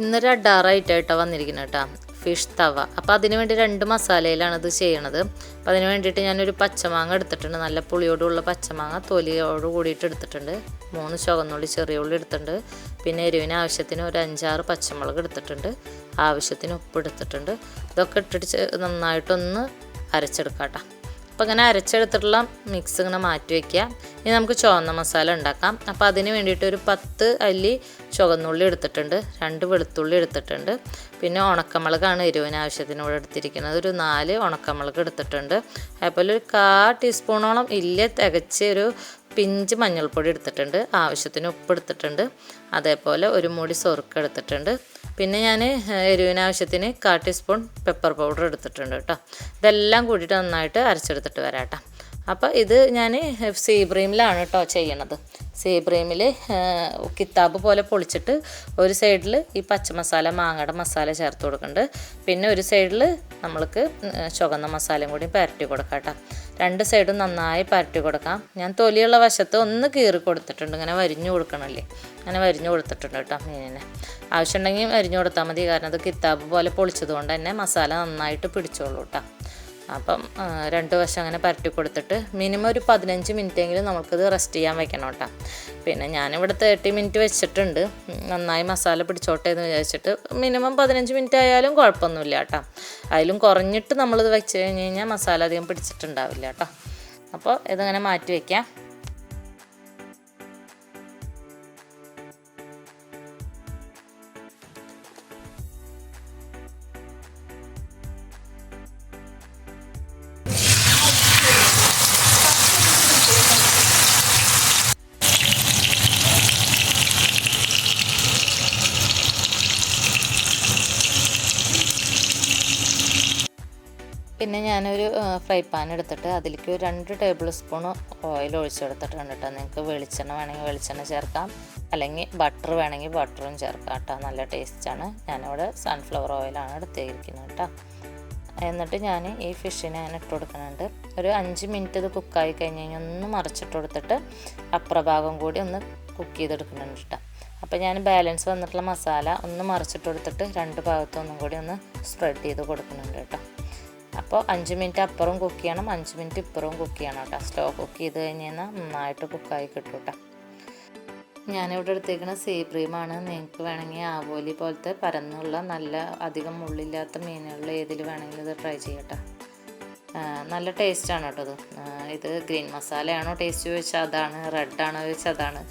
ഇന്നൊരു അഡാറായിട്ടായിട്ടോ വന്നിരിക്കുന്നത് കേട്ടോ. ഫിഷ് തവ. അപ്പോൾ അതിന് വേണ്ടി രണ്ട് മസാലയിലാണ് ഇത് ചെയ്യണത്. അപ്പോൾ അതിന് വേണ്ടിയിട്ട് ഞാനൊരു പച്ചമാങ്ങ എടുത്തിട്ടുണ്ട്. നല്ല പുളിയോടുള്ള പച്ചമാങ്ങ തൊലിയോട് കൂടിയിട്ട് എടുത്തിട്ടുണ്ട്. മൂന്ന് ചുവന്നുള്ളി ചെറിയ ഉള്ളി എടുത്തിട്ടുണ്ട്. പിന്നെ എരിവിന് ആവശ്യത്തിന് ഒരു അഞ്ചാറ് പച്ചമുളക് എടുത്തിട്ടുണ്ട്. ആവശ്യത്തിന് ഉപ്പ് എടുത്തിട്ടുണ്ട്. ഇതൊക്കെ ഇട്ടിട്ട് നന്നായിട്ടൊന്ന് അരച്ചെടുക്കാം കേട്ടോ അപ്പോൾ ഇങ്ങനെ അരച്ചെടുത്തിട്ടുള്ള മിക്സ് ഇങ്ങനെ മാറ്റി വയ്ക്കുക ഇനി നമുക്ക് ചുവന്ന മസാല ഉണ്ടാക്കാം. അപ്പോൾ അതിന് വേണ്ടിയിട്ട് ഒരു പത്ത് അല്ലി ചുവന്നുള്ളി എടുത്തിട്ടുണ്ട്. രണ്ട് വെളുത്തുള്ളി എടുത്തിട്ടുണ്ട്. പിന്നെ ഉണക്കമുളകാണ് എരിവിന് ആവശ്യത്തിന് ഇവിടെ എടുത്തിരിക്കുന്നത്. ഒരു നാല് ഉണക്കമുളക് എടുത്തിട്ടുണ്ട്. അതുപോലെ ഒരു കാ ടീസ്പൂണോളം ഇല്ല തികച്ച് ഒരു പിഞ്ച് മഞ്ഞൾപ്പൊടി എടുത്തിട്ടുണ്ട് ആവശ്യത്തിന് ഉപ്പ് എടുത്തിട്ടുണ്ട് അതേപോലെ ഒരു മുടി സൊറുക്ക് എടുത്തിട്ടുണ്ട്. പിന്നെ ഞാൻ എരിവിനാവശ്യത്തിന് കാ ടീസ്പൂൺ പെപ്പർ പൗഡർ എടുത്തിട്ടുണ്ട് കേട്ടോ. ഇതെല്ലാം കൂടിയിട്ട് നന്നായിട്ട് അരച്ചെടുത്തിട്ട് വരാം കേട്ടോ. അപ്പോൾ ഇത് ഞാൻ സീബ്രീമിലാണ് കേട്ടോ ചെയ്യണത്. സീബ്രീമിൽ കിതാബ് പോലെ പൊളിച്ചിട്ട് ഒരു സൈഡിൽ ഈ പച്ചമസാല മാങ്ങയുടെ മസാല ചേർത്ത് കൊടുക്കുന്നുണ്ട്. പിന്നെ ഒരു സൈഡിൽ നമ്മൾക്ക് ചുവന്ന മസാലയും കൂടി പരട്ടി കൊടുക്കാം കേട്ടോ. രണ്ട് സൈഡും നന്നായി പരട്ടി കൊടുക്കാം. ഞാൻ തൊലിയുള്ള വശത്ത് ഒന്ന് കീറി കൊടുത്തിട്ടുണ്ട്. ഇങ്ങനെ വരിഞ്ഞു കൊടുക്കണമല്ലേ? അങ്ങനെ വരിഞ്ഞു കൊടുത്തിട്ടുണ്ട് കേട്ടോ മീനിനെ. ആവശ്യമുണ്ടെങ്കിൽ വരിഞ്ഞു കൊടുത്താൽ മതി. കാരണം അത് കിത്താബ് പോലെ പൊളിച്ചത് കൊണ്ട് തന്നെ മസാല നന്നായിട്ട് പിടിച്ചോളൂ കേട്ടോ. അപ്പം രണ്ട് വശം അങ്ങനെ പരട്ടി കൊടുത്തിട്ട് മിനിമം ഒരു പതിനഞ്ച് മിനിറ്റെങ്കിലും നമുക്കിത് റെസ്റ്റ് ചെയ്യാൻ വെക്കണം കേട്ടോ. പിന്നെ ഞാനിവിടെ തേർട്ടി മിനിറ്റ് വെച്ചിട്ടുണ്ട്. നന്നായി മസാല പിടിച്ചോട്ടെ എന്ന് വിചാരിച്ചിട്ട് മിനിമം പതിനഞ്ച് മിനിറ്റ് ആയാലും കുഴപ്പമൊന്നുമില്ല കേട്ടോ. അതിലും കുറഞ്ഞിട്ട് നമ്മളിത് വെച്ച് കഴിഞ്ഞ് കഴിഞ്ഞാൽ മസാല അധികം പിടിച്ചിട്ടുണ്ടാവില്ല കേട്ടോ. അപ്പോൾ ഇതങ്ങനെ മാറ്റി വയ്ക്കാം പിന്നെ ഞാനൊരു ഫ്രൈ പാൻ എടുത്തിട്ട് അതിലേക്ക് ഒരു രണ്ട് ടേബിൾ സ്പൂൺ ഓയിൽ ഒഴിച്ചെടുത്തിട്ടുണ്ട് കേട്ടോ. നിങ്ങൾക്ക് വെളിച്ചെണ്ണ വേണമെങ്കിൽ വെളിച്ചെണ്ണ ചേർക്കാം. അല്ലെങ്കിൽ ബട്ടർ വേണമെങ്കിൽ ബട്ടറും ചേർക്കാം കേട്ടോ. നല്ല ടേസ്റ്റാണ്. ഞാനിവിടെ സൺഫ്ലവർ ഓയിലാണ് എടുത്തിരിക്കുന്നത് കേട്ടോ. എന്നിട്ട് ഞാൻ ഈ ഫിഷിനെ ഞാൻ ഇട്ട് കൊടുക്കുന്നുണ്ട്. ഒരു അഞ്ച് മിനിറ്റ് ഇത് കുക്കായി കഴിഞ്ഞ് കഴിഞ്ഞാൽ ഒന്ന് മറിച്ചിട്ട് കൊടുത്തിട്ട് അപ്രഭാഗം കൂടി ഒന്ന് കുക്ക് ചെയ്തെടുക്കുന്നുണ്ട് കേട്ടോ. അപ്പോൾ ഞാൻ ബാലൻസ് വന്നിട്ടുള്ള മസാല ഒന്ന് മറിച്ചിട്ട് കൊടുത്തിട്ട് രണ്ട് ഭാഗത്തൊന്നും കൂടി ഒന്ന് സ്പ്രെഡ് ചെയ്ത് കൊടുക്കുന്നുണ്ട് കേട്ടോ. അപ്പോൾ അഞ്ച് മിനിറ്റ് അപ്പുറം കുക്ക് ചെയ്യണം അഞ്ച് മിനിറ്റ് ഇപ്പുറവും കുക്ക് ചെയ്യണം കേട്ടോ. സ്ലോ കുക്ക് ചെയ്ത് കഴിഞ്ഞ് കഴിഞ്ഞാൽ നന്നായിട്ട് കുക്കായി കിട്ടും കേട്ടോ. ഞാനിവിടെ എടുത്തേക്കുന്ന സീ ക്രീമാണ് നിങ്ങൾക്ക് വേണമെങ്കിൽ ആവോലി പോലത്തെ പരന്നുള്ള നല്ല അധികം മുള്ളില്ലാത്ത മീനുകളിൽ ഏതിൽ വേണമെങ്കിലും ഇത് ട്രൈ ചെയ്യട്ടെ. നല്ല ടേസ്റ്റാണ് കേട്ടോ ഇത്. ഇത് ഗ്രീൻ മസാലയാണോ ടേസ്റ്റ് ചോദിച്ചാൽ അതാണ് റെഡാണോ ചോദിച്ചാൽ അതാണ്.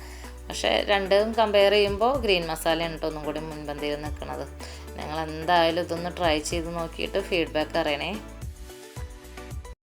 പക്ഷേ രണ്ടും കമ്പയർ ചെയ്യുമ്പോൾ ഗ്രീൻ മസാലയാണ് കേട്ടോ ഒന്നും കൂടി മുൻപന്തിയിൽ നിൽക്കുന്നത് നിങ്ങൾ എന്തായാലും ഇതൊന്ന് ട്രൈ ചെയ്ത് നോക്കിയിട്ട് ഫീഡ്ബാക്ക് അറിയണേ.